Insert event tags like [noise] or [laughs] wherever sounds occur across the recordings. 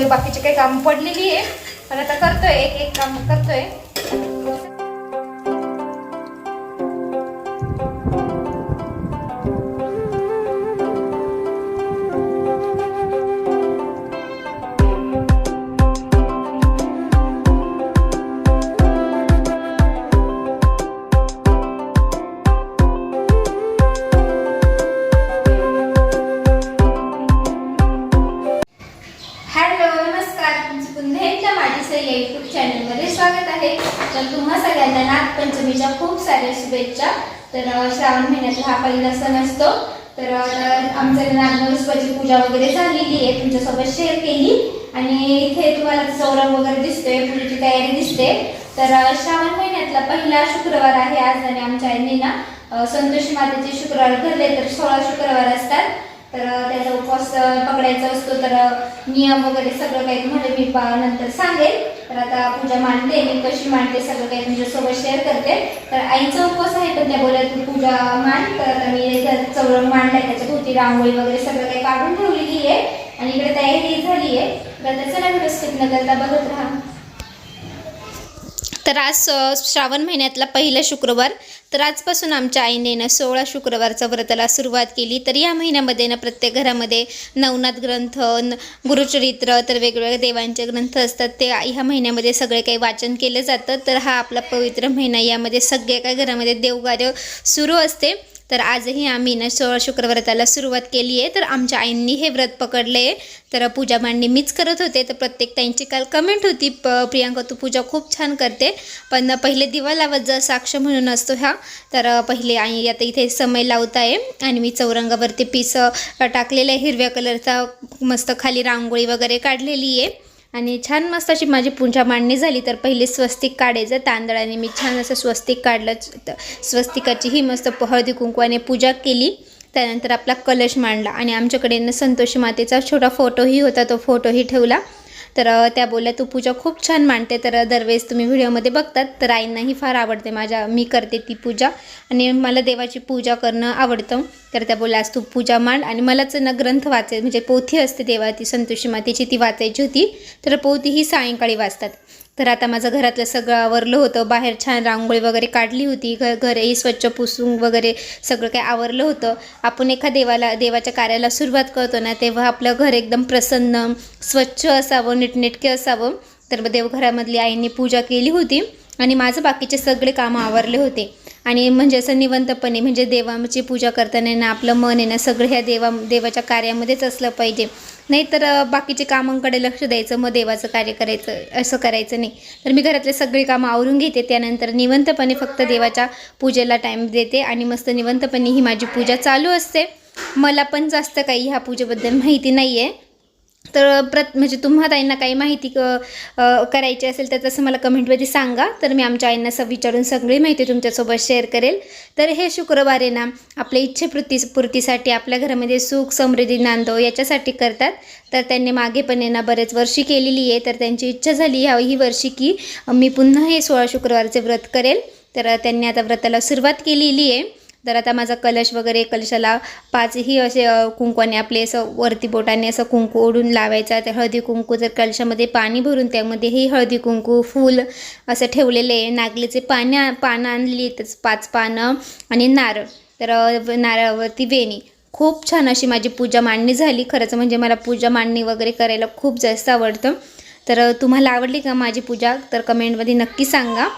त्यामुळे बाकीचे काही काम पडलेली आहे. पण आता करतोय एक एक काम करतोय. तुमचं पुन्हा एकदा माझी सई यूट्यूब चॅनलमध्ये स्वागत आहे. तर तुम्हा सगळ्यांना नागपंचमीच्या खूप साऱ्या शुभेच्छा. तर श्रावण महिन्यातला हा पहिला सण असतो. तर आमच्या नागनवस्वाची पूजा वगैरे झालेली आहे. तुमच्यासोबत शेअर केली. आणि इथे तुम्हाला सौरभ वगैरे दिसतोय पूजेची तयारी दिसते. तर श्रावण महिन्यातला पहिला शुक्रवार आहे आज आणि आमच्या आईने ना अं, संतोषी मातेचे शुक्रवार धरले. तर सोळा शुक्रवार असतात. तर त्याचा उपवास पकडायचा असतो तर नियम वगैरे सगळं काही तुम्हाला मी पा- नंतर सांगेल तर आता पूजा मांडते मी कशी मांडते सगळं काही तुमच्यासोबत शेअर करते. तर आईचा उपवास आहे पण त्या बोलत पूजा मांड. तर आता मी चौरंग मांडलाय त्याच्या भोवती रांगोळी वगैरे सगळं काही काढून ठेवलेली आहे. आणि इकडे तयारी झाली आहे. तर आता चला स्किप न करता बघत राहा. तर आज श्रावण महिन्यातला पहिला शुक्रवार. तर आजपासून आमच्या आईने ना सोळा शुक्रवारचा व्रताला सुरुवात केली. तर या महिन्यामध्ये ना प्रत्येक घरामध्ये नवनाथ ग्रंथ न- गुरुचरित्र तर वेगवेगळ्या देवांचे ग्रंथ असतात. ते ह्या महिन्यामध्ये सगळे काही वाचन केलं जातं. तर हा आपला पवित्र महिना यामध्ये सगळे काही घरामध्ये देवकार्य सुरू असते. तर आजही आम्ही ना सोळा शुक्रव्रताला सुरुवात केली आहे. तर आमच्या आईंनी हे व्रत पकडले. तर पूजा मांडणी मीच करत होते. तर प्रत्येक ताईंची काल कमेंट होती. प प्रियांका तू पूजा खूप छान करते. पण पहिले दिवा लावत जा साक्ष म्हणून असतो ह्या तर पहिले आई आता इथे समय लावत आहे. आणि मी चौरंगावरती पीस टाकलेलं आहे. हिरव्या कलरचा मस्त खाली रांगोळी वगैरे काढलेली आहे. आणि छान मस्त अशी माझी पूजा मांडणी झाली. तर पहिले स्वस्तिक काढायचं तांदळाने मी छान असं स्वस्तिक काढलं. स्वस्तिकाची ही मस्त पहळदी हळदी कुंकवाने पूजा केली. त्यानंतर आपला कलश मांडला आणि आमच्याकडे संतोषी मातेचा छोटा फोटोही होता तो फोटोही ठेवला. तर त्या बोलल्या तू पूजा खूप छान मांडते. तर दरवेळेस तुम्ही व्हिडिओमध्ये बघतात तर आईंनाही फार आवडते माझ्या मी करते ती पूजा. आणि मला देवाची पूजा करणं आवडतं. तर त्या बोलल्या आज तू पूजा मांड. आणि मलाच ना ग्रंथ वाचाय म्हणजे पोथी असते देवा ती संतोषी मातेची ती वाचायची होती. तर पोथी ही सायंकाळी वाचतात. तर आता माझं घरातलं सगळं आवरलं होतं. बाहेर छान रांगोळी वगैरे काढली होती. घ घरही स्वच्छ पुसून वगैरे सगळं काही आवरलं होतं. आपण एका देवाला देवाच्या कार्याला सुरुवात करतो ना तेव्हा आपलं घर एकदम प्रसन्न स्वच्छ असावं नीटनेटके असावं. तर देवघरामधली आईंनी पूजा केली होती आणि माझं बाकीचे सगळे कामं आवरले होते. आणि म्हणजे असं निवंतपणे म्हणजे देवाची पूजा करताना ना आपलं मन आहे ना सगळं ह्या देवा देवाच्या कार्यामध्येच असलं पाहिजे. नाहीतर बाकीचे कामांकडे लक्ष द्यायचं मग देवाचं कार्य करायचं असं करायचं नाही. तर मी घरातले सगळे कामं आवरून घेते त्यानंतर निवंतपणे फक्त देवाच्या पूजेला टाईम देते आणि मस्त निवंतपणे ही माझी पूजा चालू असते. मला पण जास्त काही ह्या पूजेबद्दल माहिती नाही आहे तर प्रत म्हणजे तुम्हा ताईंना काही माहिती क करायची असेल तर तसं मला कमेंटमध्ये सांगा. तर मी आमच्या आईंना असं विचारून सगळी माहिती तुमच्यासोबत शेअर करेल. तर हे शुक्रवार आहे ना आपल्या इच्छेपूर्ती पूर्तीसाठी आपल्या घरामध्ये सुख समृद्धी नांदो याच्यासाठी करतात. तर त्यांनी मागे पण आहे ना बरेच वर्षी केलेली आहे. तर त्यांची इच्छा झाली ह्या ही वर्षी की मी पुन्हा हे सोळा शुक्रवारचे व्रत करेल. तर त्यांनी आता व्रताला सुरुवात केलेली आहे. तर आता माझा कलश वगैरे कलशाला पाचही असे कुंकूने कुंकवाने आपले असं वरती बोटाने असं कुंकू ओढून लावायचा. तर हळदी कुंकू जर कलशामध्ये पाणी भरून त्यामध्येही हळदी कुंकू फूल असं ठेवलेले आहे. नागलीचे पानं पानं आणली तर पाच पानं आणि नारळ. तर नारळावरती वेणी. खूप छान अशी माझी पूजा मांडणी झाली. खरंच म्हणजे मला पूजा मांडणी वगैरे करायला खूप जास्त आवडतं. तर तुम्हाला आवडली का माझी पूजा? तर कमेंटमध्ये नक्की सांगा.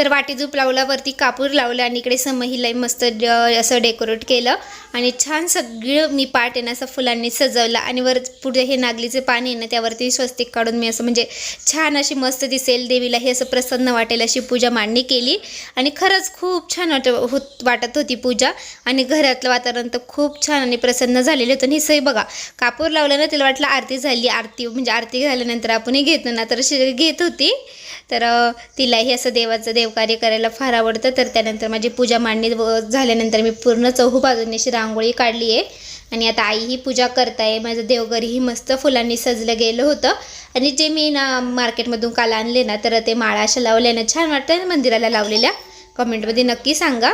तर वाटी झूप कापूर लावलं आणि इकडे समहीला मस्त ड- असं डेकोरेट केलं. आणि छान सगळं मी पाट आहे ना असं फुलांनी सजवलं. आणि वर पुढे हे नागलीचे पाणी आहे ना त्यावरती स्वस्तिक काढून मी असं म्हणजे छान अशी मस्त दिसेल देवीला हे असं प्रसन्न वाटेल अशी पूजा मांडणी केली. आणि खरंच खूप छान वाट होत वाटत होती पूजा. आणि घरातलं वातावरण तर खूप छान आणि प्रसन्न झालेलं होतं. आणि हे सही बघा कापूर लावलं ना तिला वाटलं आरती झाली. आरती म्हणजे आरती झाल्यानंतर आपणही घेतो ना तर अशी घेत होती. तर तिलाही असं देवाचं देवकार्य करायला फार आवडतं. तर त्यानंतर माझी पूजा मांडणी व- झाल्यानंतर मी पूर्ण चहूबाजूने अशी रांगोळी काढली आहे आणि आता आईही पूजा करताय. माझं देवघरही मस्त फुलांनी सजलं गेलं होतं. आणि जे मी ना मार्केटमधून काल आणले ना तर ते माळा अशा लावल्या ना छान वाटतं मंदिराला लावलेल्या. कमेंटमध्ये नक्की सांगा.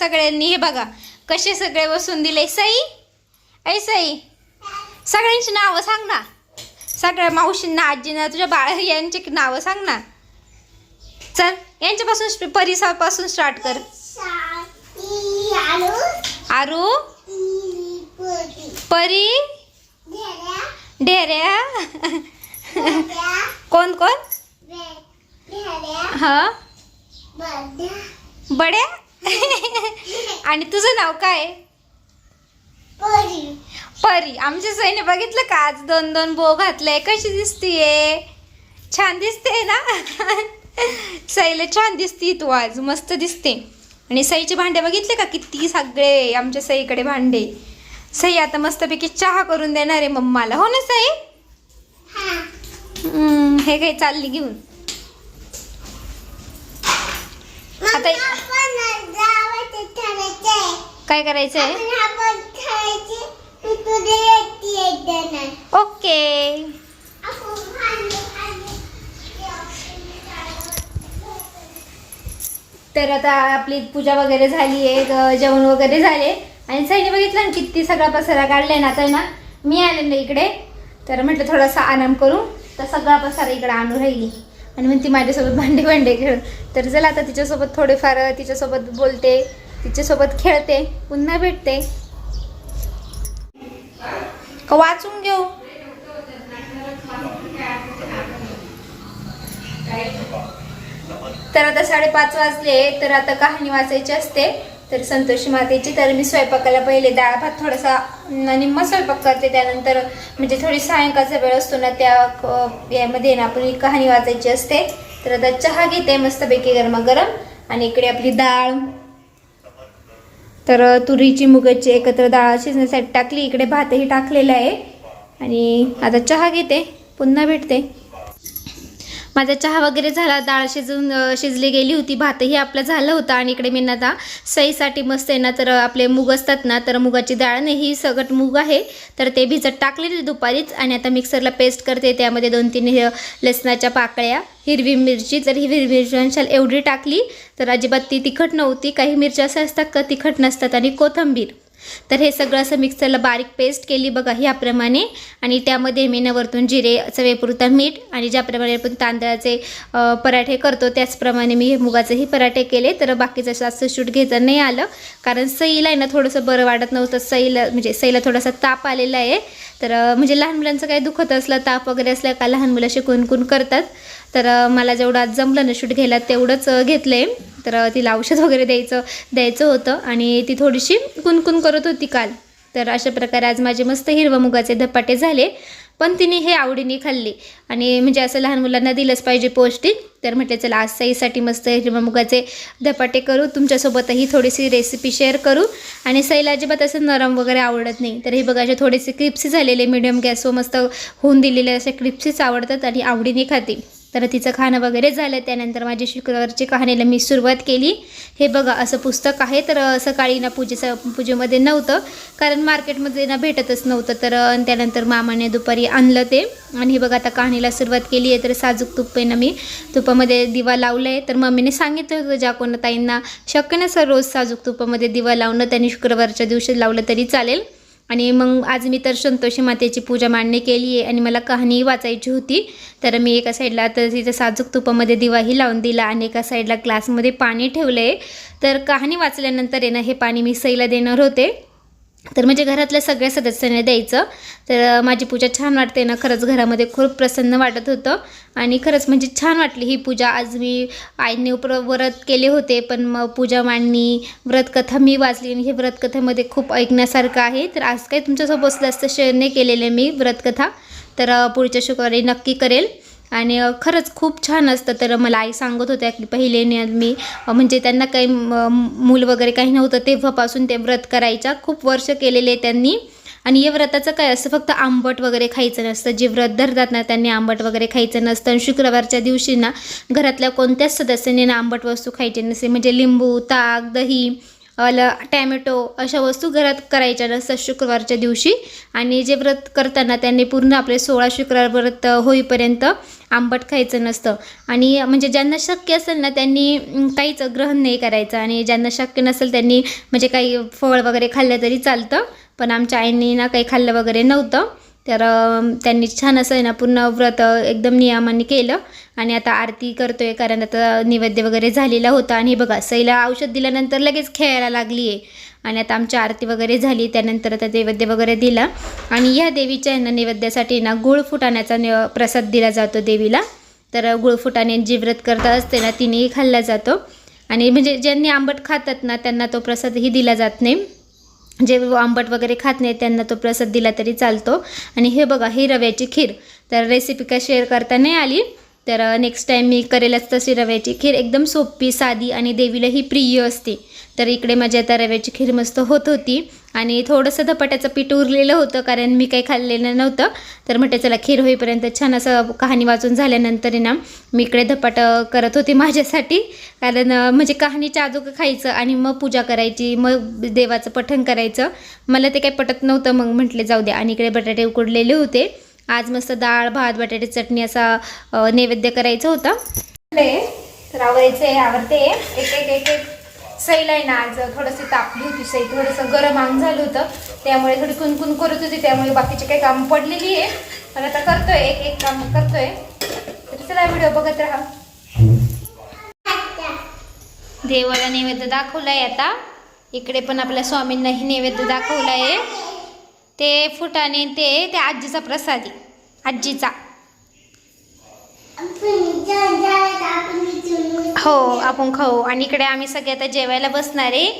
सगळ्यांनी हे बघा कसे सगळे बसून दिले. सई ऐ सई सगळ्यांची नावं सांग ना. सगळ्या मावशींना आजींना तुझ्या बाळ यांची नावं सांग ना. चल यांच्यापासून परिसापासून स्टार्ट कर. आरू परी ढेऱ्या. कोण कोण? हा? बड्या? [laughs] आणि तुझं नाव काय? परी. आमच्या सईने बघितलं का? आज दोन दोन बो घातलंय. कशी दिसतीये? छान दिसते ना? [laughs] सईला छान दिसती तू आज. मस्त दिसते. आणि सईचे भांडे बघितले का? किती सगळे आमच्या सईकडे भांडे. सई आता मस्तपैकी चहा करून देणार आहे मम्माला. हो ना सई? हे. काही चालली घेऊन. आता काय करायचंय? ओके. तर आता आपली पूजा वगैरे झाली आहे जेवण वगैरे झाले. आणि सईने बघितलं ना किती सगळा पसारा काढलाय ना तर ना मी आले ना इकडे. तर म्हटलं थोडासा आराम करू. तर सगळा पसारा इकडे आणून राहिली. आणि मग ती माझ्यासोबत भांडे भांडे खेळ. तर चला आता तिच्यासोबत थोडेफार तिच्यासोबत बोलते तिच्यासोबत खेळते पुन्हा भेटते. का वाचून घेऊ? तर आता साडेपाच वाजले तर आता कहाणी वाचायची असते. तर संतोषी मातेची तर मी स्वयंपाकाला पहिले डाळ भात थोडासा निम्मा स्वयंपाक करते. त्यानंतर म्हणजे थोडी सायंकाळचा वेळ असतो ना त्या क- यामध्ये ना आपली कहाणी वाचायची असते. तर आता चहा घेते मस्तपैकी गरमागरम. आणि इकडे आपली डाळ. तर तुरीची मुगाची एकत्र डाळ शिजण्यासाठी टाकली. इकडे भातही टाकलेला आहे. आणि आता चहा घेते. पुन्हा भेटते. माझा चहा वगैरे झाला डाळ शिजून शिजली गेली होती भातही आपलं झालं होतं आणि इकडे मी ना आता सईसाठी मस्त आहे ना तर आपले मूग असतात ना तर मुगाची डाळ नाही ही सगट मूग आहे तर ते भिजत टाकलेली दुपारीच आणि आता मिक्सरला पेस्ट करते त्यामध्ये दोन तीन लसणाच्या पाकळ्या हिरवी मिरची तर हिरवी मिरची एवढी टाकली तर अजिबात ती तिखट नव्हती काही मिरच्या असं असतात का तिखट नसतात आणि कोथंबीर. तर हे सगळं असं मिक्सरला बारीक पेस्ट केली बघा ह्याप्रमाणे. आणि त्यामध्ये मी नवरतून वरतून जिरे चवेपुरता मीठ आणि ज्याप्रमाणे आपण तांदळाचे पराठे करतो त्याचप्रमाणे मी हे मुगाचेही पराठे केले. तर बाकीचं जास्त शूट घ्यायचं नाही आलं. कारण सईला आहे ना थोडंसं बरं वाटत नव्हतं. सईला म्हणजे सईला थोडासा ताप आलेला आहे. तर म्हणजे लहान मुलांचं काही दुखत असलं ताप वगैरे असलं का लहान मुलं शिकून करतात. तर मला जेवढं आज जमलं ना शूट घ्यायला तेवढंच घेतलं आहे तर तिला औषध वगैरे द्यायचं द्यायचं होतं आणि ती थोडीशी कुणकुण करत होती काल. तर अशा प्रकारे आज माझे मस्त हिरवा मुगाचे धपाटे झाले. पण तिने हे आवडीने खाल्ली. आणि म्हणजे असं लहान मुलांना दिलंच पाहिजे पौष्टिक. तर म्हटलं चला आज सईसाठी मस्त हिरवा मुगाचे धपाटे करू. तुमच्यासोबतही थोडीशी रेसिपी शेअर करू. आणि सईला अजिबात असं नरम वगैरे आवडत नाही. तर हे बघा असे थोडेसे क्रिप्सी झालेले मिडियम गॅसवर मस्त होऊन दिलेले असे क्रिप्सीच आवडतात आणि आवडीने खाते. तर तिचं खाणं वगैरे झालं. त्यानंतर माझी शुक्रवारची कहाणीला मी सुरुवात केली. हे बघा असं पुस्तक आहे. तर सकाळी ना पूजेचं पूजेमध्ये नव्हतं. कारण मार्केटमध्ये ना भेटतच नव्हतं. तर त्यानंतर मामाने दुपारी आणलं ते. आणि हे बघा आता कहाणीला सुरुवात केली आहे. तर साजूक तुप आहे ना मी तुपामध्ये दिवा लावलं आहे तर मम्मीने सांगितलं होतं ज्या कोणताईंना शक्य नसं रोज साजूक तुपामध्ये दिवा लावणं. त्यांनी शुक्रवारच्या दिवशी लावलं तरी चालेल. आणि मग आज मी तर संतोषी मातेची पूजा मांडणी केली आहे आणि मला कहाणी वाचायची होती. तर मी एका साईडला तर तिथं साजूक तुपामध्ये दिवाही लावून दिला आणि एका साईडला ग्लासमध्ये पाणी ठेवलं आहे तर कहाणी वाचल्यानंतर आहे ना हे पाणी मी सईला देणार होते. तर म्हणजे घरातल्या सगळ्या सदस्यांना द्यायचं. तर माझी पूजा छान वाटते ना. खरंच घरामध्ये खूप प्रसन्न वाटत होतं. आणि खरंच म्हणजे छान वाटली ही पूजा. आज मी आईने उपर व्रत केले होते पण मग पूजा मांडणी व्रतकथा मी वाचली आणि हे व्रतकथेमध्ये खूप ऐकण्यासारखं आहे. तर आज काही तुमच्यासोबत जास्त शेअर नाही केलेले मी व्रतकथा. तर पुढच्या शुक्रवारी नक्की करेल. आणि खरंच खूप छान असतं. तर मला आई सांगत होत्या की पहिले मी म्हणजे त्यांना काही म- मूल वगैरे काही नव्हतं तेव्हापासून ते व्रत करायच्या. खूप वर्ष केलेले त्यांनी. आणि या व्रताचं काय असतं फक्त आंबट वगैरे खायचं नसतं. जे व्रत धरतात ना त्यांनी आंबट वगैरे खायचं नसतं. आणि शुक्रवारच्या दिवशी ना घरातल्या कोणत्याच सदस्याने ना आंबट वस्तू खायची नसते. म्हणजे लिंबू ताक दही अल टॅमॅटो अशा वस्तू घरात करायच्या नसतात शुक्रवारच्या दिवशी. आणि जे व्रत करताना त्यांनी पूर्ण आपले सोळा शुक्रवार व्रत होईपर्यंत आंबट खायचं नसतं. आणि म्हणजे ज्यांना शक्य असेल ना त्यांनी काहीच ग्रहण नाही करायचं. आणि ज्यांना शक्य नसेल त्यांनी म्हणजे काही फळ वगैरे खाल्लं तरी चालतं. पण आमच्या आईंनी ना काही खाल्लं वगैरे नव्हतं. तर त्यांनी छान असं आहे ना पूर्ण व्रत एकदम नियमाने केलं. आणि आता आरती करतो आहे कारण आता नैवेद्य वगैरे झालेला होता. आणि बघा सईला औषध दिल्यानंतर लगेच खेळायला लागली आहे आणि आता आमची आरती वगैरे झाली त्यानंतर आता नैवेद्य वगैरे दिला. आणि ह्या देवीच्या यांना ना नैवेद्यासाठी ना गुळ फुटाण्याचा न प्रसाद दिला जातो देवीला. तर गुळ फुटाणे जी व्रत करत असते ना तिनेही खाल्ला जातो. आणि म्हणजे ज्यांनी आंबट खातात ना त्यांना तो प्रसादही दिला जात नाही. जे आंबट वगैरे खात नाही त्यांना तो प्रसाद दिला तरी चालतो. आणि हे बघा ही रव्याची खीर. तर रेसिपी काय शेअर करता नाही आली. तर नेक्स्ट टाईम मी करेलच तशी रव्याची खीर एकदम सोपी साधी आणि देवीलाही प्रिय असते. तर इकडे माझी आता रव्याची खीर मस्त होत होती आणि थोडंसं धपाट्याचं पीठ उरलेलं होतं कारण मी काही खाल्लेलं नव्हतं. तर म्हटलं चला खीर होईपर्यंत छान असं कहाणी वाचून झाल्यानंतर आहे ना मी इकडे धपाटं करत होते माझ्यासाठी. कारण म्हणजे कहाणीच्या आजोगं खायचं आणि मग पूजा करायची मग देवाचं पठण करायचं. मला ते काही पटत नव्हतं मग म्हटले जाऊ द्या. आणि इकडे बटाटे उकडलेले होते. आज मस्त डाळ भात बटाटे चटणी असा नैवेद्य करायचा होता. तर आवडायचे आवडते. एक एक एक एक सईला आहे ना आज थोडंशी तापली होती सई थोडंसं गरम अंग झालं होतं. त्यामुळे थोडी कुणकुण करत होती त्यामुळे बाकीचे काही कामं पडलेली आहे. पण आता करतोय एक एक काम करतोय. तर चला व्हिडिओ बघत राहा. देवाला नैवेद्य दाखवलाय आता. इकडे पण आपल्या स्वामींनाही नैवेद्य दाखवलाय. ते फुटाने ते त्या आजीचा प्रसादी आजीचा. हो आपण खाऊ. आणि इकडे आम्ही सगळे आता जेवायला बसणार आहे.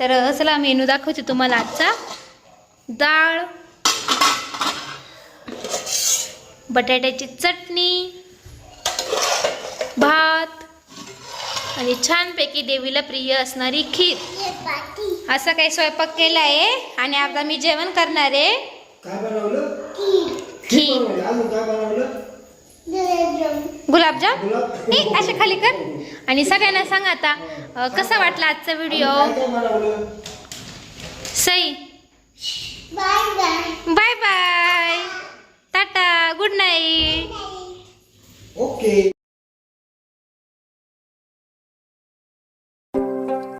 तर चला मेनू दाखवते तुम्हाला आजचा. डाळ बटाट्याची चटणी भात आणि छानपैकी देवीला प्रिय असणारी खीर. असं काही स्वयंपाक केला आहे? आणि आता मी जेवण करणार आहे. काय बनवलं? खीर बनवली. अजून काय बनवलं? गुलाबजाम. गुलाब. ए असे खाली कर. आणि सगळ्यांना सांग आता कसा वाटला आजचा video Sai. Bye bye. Tata. Good night. Okay.